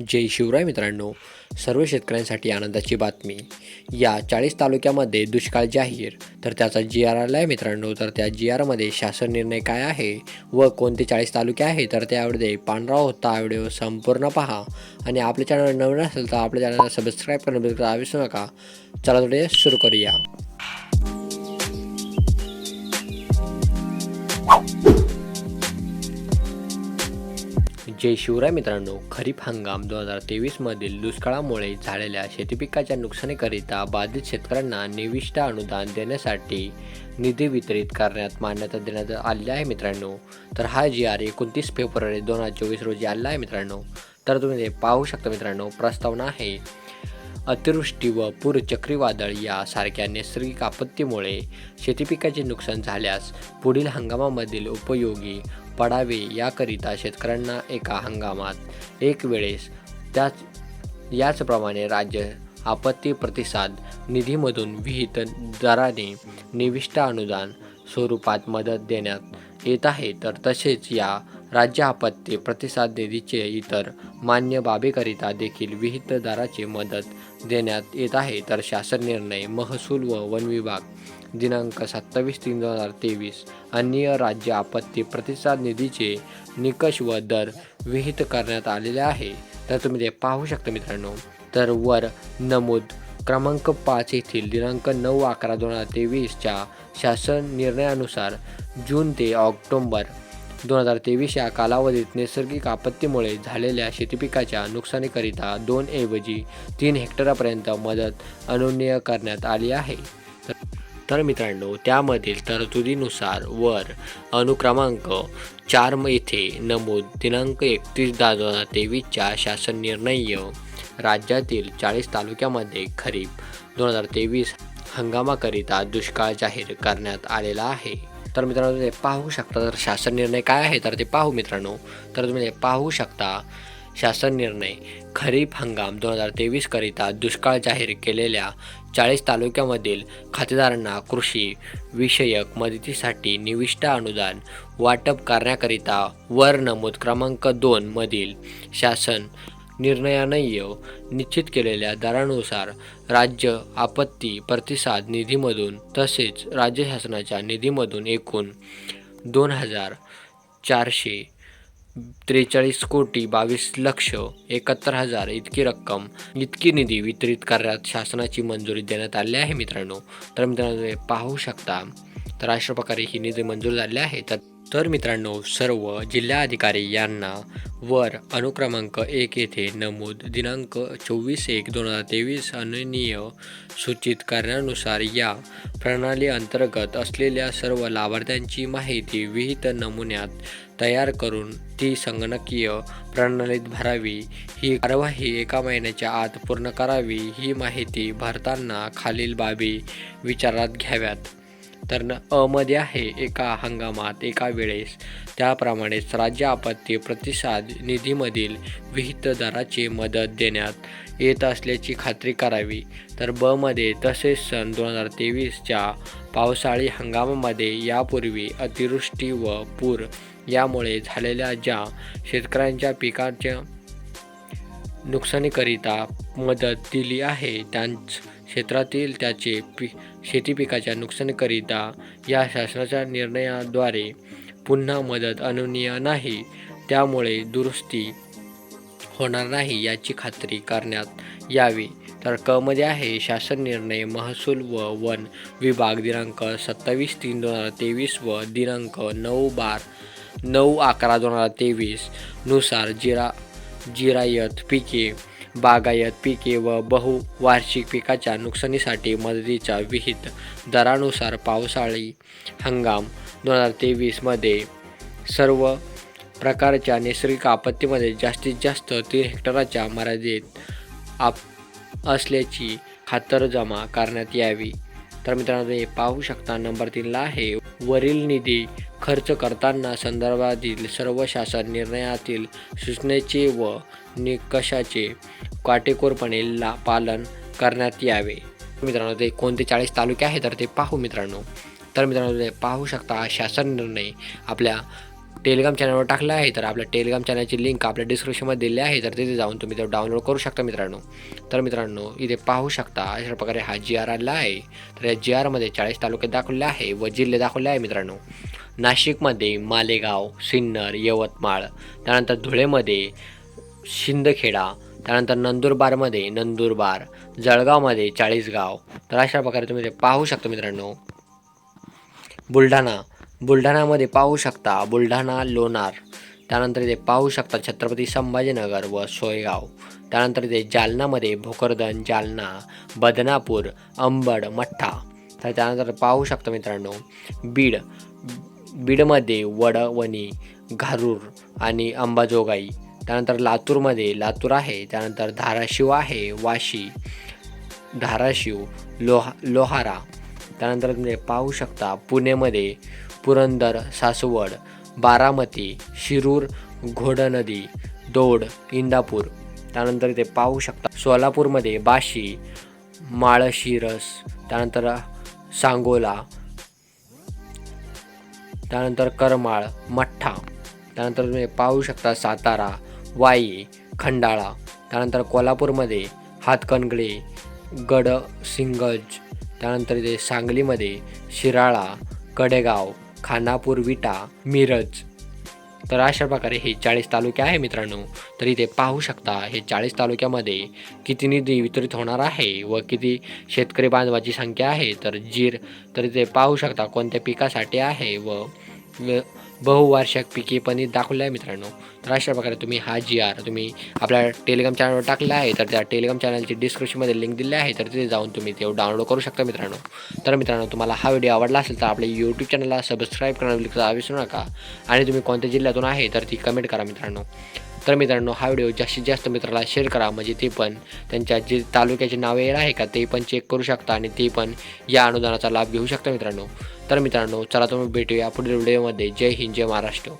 जय शिवराय मित्रांनो. सर्व शेतकऱ्यांसाठी आनंदाची बातमी. या चाळीस तालुक्यामध्ये दुष्काळ जाहीर. तर त्याचा जी आर आला आहे मित्रांनो. तर त्या जी आरमध्ये शासन निर्णय काय आहे व कोणते चाळीस तालुके आहे तर त्यावेळे पांढरा होता व्हिडिओ संपूर्ण पहा. आणि आपले चॅनल नवीन असेल तर आपल्या चॅनलला सबस्क्राईब करणं विसरू नका. चला थोडे सुरू करूया. जय शिवराय मित्रांनो खरीप हंगाम दोन हजार तेवीसमधील दुष्काळामुळे झालेल्या शेतीपिकाच्या नुकसानीकरिता बाधित शेतकऱ्यांना निविष्ट अनुदान देण्यासाठी निधी वितरित करण्यात मान्यता देण्यात आली आहे मित्रांनो. तर हा जी आर एकोणतीस फेब्रुवारी दोन हजार चोवीस रोजी आला आहे मित्रांनो. तर तुम्ही ते पाहू शकता मित्रांनो प्रस्तावना आहे अतिवृष्टी व पूर चक्रीवादळ यासारख्या नैसर्गिक आपत्तीमुळे शेतीपिकाचे नुकसान झाल्यास पुढील हंगामामधील उपयोगी पडावे याकरिता शेतकऱ्यांना एका हंगामात एक वेळेस त्याच याचप्रमाणे राज्य आपत्ती प्रतिसाद निधीमधून विहित दराने निविष्ट अनुदान स्वरूपात मदत देण्यात येत आहे. तर तसेच या राज्य आपत्ती प्रतिसाद निधीचे इतर मान्य बाबीकरिता देखील विहित दराची मदत देण्यात येत आहे तर शासन निर्णय महसूल व वन विभाग. दिनांक सत्तावीस तीन दोन हजार तेवीस अन्य राज्य आपत्ती प्रतिसाद निधीचे निकष व दर विहित करण्यात आलेले आहे. तर तुम्ही ते पाहू शकता मित्रांनो. तर वर नमूद क्रमांक पाच येथील दिनांक नऊ अकरा दोन हजार तेवीसच्या शासन निर्णयानुसार जून ते ऑक्टोंबर दोन हजार तेवीस या कालावधीत नैसर्गिक आपत्तीमुळे झालेल्या शेतीपिकाच्या नुकसानीकरिता दोन ऐवजी तीन हेक्टरापर्यंत मदत अनुज्ञेय करण्यात आली आहे. तर- मित्रांनो त्यामधील तरतुदीनुसार वर अनुक्रमांक चार येथे नमूद दिनांक एकतीस दहा दोन हजार तेवीसच्या शासन निर्णय राज्यातील चाळीस तालुक्यामध्ये खरीप दोन हजार तेवीस हंगामाकरिता दुष्काळ जाहीर करण्यात आलेला आहे. तर मित्रांनो ते पाहू शकता तर शासन निर्णय काय आहे तर ते पाहू मित्रांनो. तर तुम्ही ते पाहू शकता शासन निर्णय खरीप हंगाम दोन हजार तेवीसकरिता दुष्काळ जाहीर केलेल्या चाळीस तालुक्यामधील खातेदारांना कृषी विषयक मदतीसाठी निविष्ट अनुदान वाटप करण्याकरिता वर नमूद क्रमांक दोनमधील शासन शासन निर्णयान्वये निश्चित केलेल्या दरानुसार राज्य आपत्ती प्रतिसाद निधीमधून तसेच राज्य शासनाच्या निधीमधून एकूण दोन हजार चारशे त्रेचाळीस कोटी बावीस लक्ष एकाहत्तर हजार इतकी रक्कम इतकी निधी वितरित करण्यात शासनाची मंजुरी देण्यात आली आहे मित्रांनो. तर मित्रांनो हे पाहू शकता तर अशा प्रकारे ही निधी मंजूर झाली आहे. तर तर मित्रांनो सर्व जिल्हाधिकारी यांना वर अनुक्रमांक एक येथे नमूद दिनांक चोवीस एक दोन हजार तेवीस अननीय सूचित करण्यानुसार या प्रणाली अंतर्गत असलेल्या सर्व लाभार्थ्यांची माहिती विहित नमुन्यात तयार करून ती संगणकीय प्रणालीत भरावी. ही कार्यवाही एका महिन्याच्या आत पूर्ण करावी ही माहिती भरताना खालील बाबी विचारात घ्याव्यात. तर न अमध्ये आहे एका हंगामात एका वेळेस. त्याप्रमाणेच राज्य आपत्ती प्रतिसाद निधीमधील विहित दराची मदत देण्यात येत असल्याची खात्री करावी. तर बमध्ये तसेच सन दोन हजार तेवीसच्या पावसाळी हंगामामध्ये यापूर्वी अतिवृष्टी व पूर यामुळे झालेल्या ज्या शेतकऱ्यांच्या पिकाच्या नुकसानीकरिता मदत दिली आहे त्यांच क्षेत्रातील त्याचे पी शेती पिकाच्या नुकसानीकरिता या शासनाच्या निर्णयाद्वारे पुन्हा मदत अनुनीय नाही त्यामुळे दुरुस्ती होणार नाही याची खात्री करण्यात यावी. तर क मध्ये आहे शासन निर्णय महसूल व वन विभाग दिनांक सत्तावीस तीन दोन हजार तेवीस व दिनांक नऊ बार नऊ अकरा दोन हजार तेवीसनुसार जिरा जिरायत पिके बागायत पिके व बहुवार्षिक पिकाच्या नुकसानीसाठी मदतीच्या विहित दरानुसार पावसाळी हंगाम दोन हजार तेवीसमध्ये सर्व प्रकारच्या नैसर्गिक आपत्तीमध्ये जास्तीत जास्त तीन हेक्टराच्या मर्यादेत आप असल्याची खातरजमा करण्यात यावी. तर मित्रांनो तुम्ही पाहू शकता नंबर तीनला आहे. वरील निधी खर्च करताना संदर्भातील सर्व शासन निर्णयातील सूचनेचे व निकषाचे काटेकोरपणे ला पालन करण्यात यावे. मित्रांनो ते कोणते चाळीस तालुके आहेत तर ते पाहू मित्रांनो. तर मित्रांनो ते पाहू शकता शासन निर्णय आपल्या टेलिग्राम चॅनलवर टाकला आहे तर आपल्या टेलिग्राम चॅनलची लिंक आपल्या डिस्क्रिप्शनमध्ये दिली आहे तर तिथे जाऊन तुम्ही ते डाउनलोड करू शकता मित्रांनो. तर मित्रांनो इथे पाहू शकता अशा प्रकारे हा जी आर आला आहे. तर या जी आरमध्ये चाळीस तालुके दाखवले आहे व जिल्हे दाखवले आहे मित्रांनो. नाशिकमध्ये मालेगाव सिन्नर यवतमाळ त्यानंतर धुळेमध्ये शिंदखेडा त्यानंतर नंदुरबारमध्ये नंदुरबार जळगावमध्ये चाळीसगाव. तर अशा प्रकारे तुम्ही ते पाहू शकता मित्रांनो. बुलढाणा. बुलढाणामध्ये पाहू शकता बुलढाणा लोणार. त्यानंतर इथे पाहू शकता छत्रपती संभाजीनगर व सोयगाव. त्यानंतर इथे जालनामध्ये भोकरदन जालना बदनापूर अंबड मठ्ठा. तर त्यानंतर पाहू शकता मित्रांनो बीड. बीडमध्ये वडवणी घारूर आणि अंबाजोगाई. त्यानंतर लातूरमध्ये लातूर आहे त्यानंतर धाराशिव आहे वाशी धाराशिव लोहा लोहारा त्यानंतर तुम्ही पाहू शकता पुणेमध्ये पुरंदर सासवड बारामती शिरूर घोडनदी दौड इंदापूर. त्यानंतर इथे पाहू शकता सोलापूरमध्ये बाशी माळशिरस त्यानंतर सांगोला त्यानंतर करमाळ मठ्ठा. त्यानंतर तुम्ही पाहू शकता सातारा वाई खंडाळा. त्यानंतर कोल्हापूरमध्ये हातकणगडे गडसिंगज त्यानंतर इथे सांगलीमध्ये शिराळा कडेगाव खानापूर विटा मिरज. तर अशा प्रकारे हे चाळीस तालुके आहे मित्रांनो. तर इथे पाहू शकता हे चाळीस तालुक्यामध्ये किती निधी वितरित होणार आहे व किती शेतकरी बांधवाची संख्या आहे. तर जीर तर इथे पाहू शकता कोणत्या पिकासाठी आहे व बहुवार्षिक पिके पण दाखवलं दाखवले आहे मित्रांनो. तर अशा प्रकारे तुम्ही हा जी आर तुम्ही आपल्या टेलिग्राम चॅनलवर टाकला आहे तर त्या टेलिग्राम चॅनलची डिस्क्रिप्शनमध्ये लिंक दिली आहे तर तिथे जाऊन तुम्ही ते डाउनलोड करू शकता मित्रांनो. तर मित्रांनो तुम्हाला हा व्हिडिओ आवडला असेल तर आपल्या यूट्यूब चॅनलला सबस्क्राईब करायला विसरू नका. आणि तुम्ही कोणत्या जिल्ह्यातून आहे तर ती कमेंट करा मित्रांनो. तर मित्रांनो हा व्हिडिओ जास्तीत जास्त मित्राला शेअर करा. म्हणजे ते पण त्यांच्या जे तालुक्याची नावे आहे का ते पण चेक करू शकता आणि ते पण या अनुदानाचा लाभ घेऊ शकता मित्रांनो. तर मित्रांनो चला तुम्ही भेटूया पुढील व्हिडिओमध्ये. जय हिंद जय महाराष्ट्र.